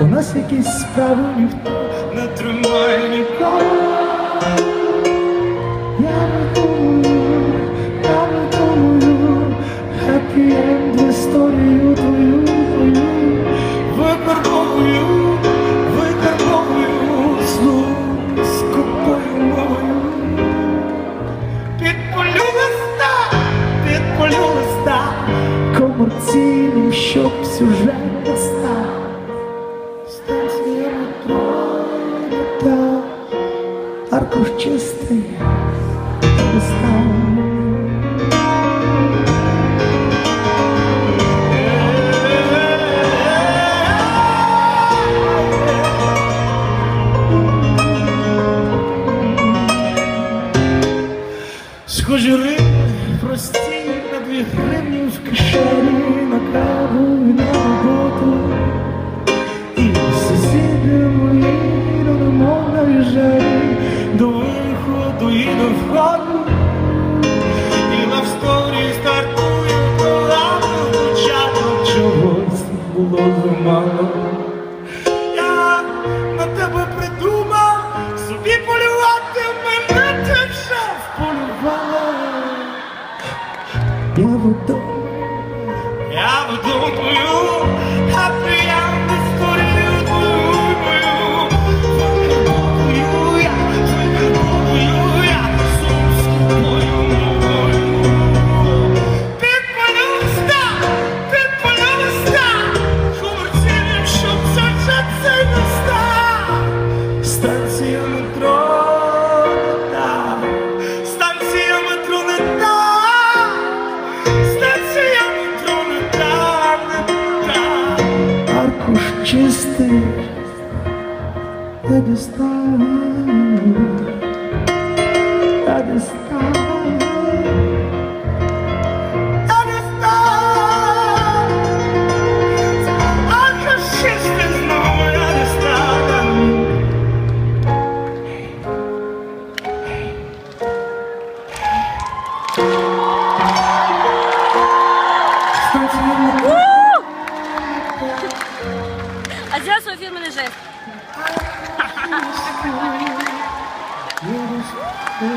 У нас якісь справи ніхто не тримає нікого. Я не думаю, я не думаю, happy end історію твою, твою. Викарбовую, викарбовую злу скупою мовою. Підпалю листа, підпалю листа комерційним, сюжет аркуш чистий не став. Схожі риби прості на дві гривні в кишені, було замало. Я на тебе придумав собі полювати мене ти вже вполювала. Я вдома, я веду твою а ти історію Аркуш чистий, не дістав, не дістав. А зараз свій фірменний жест. Thank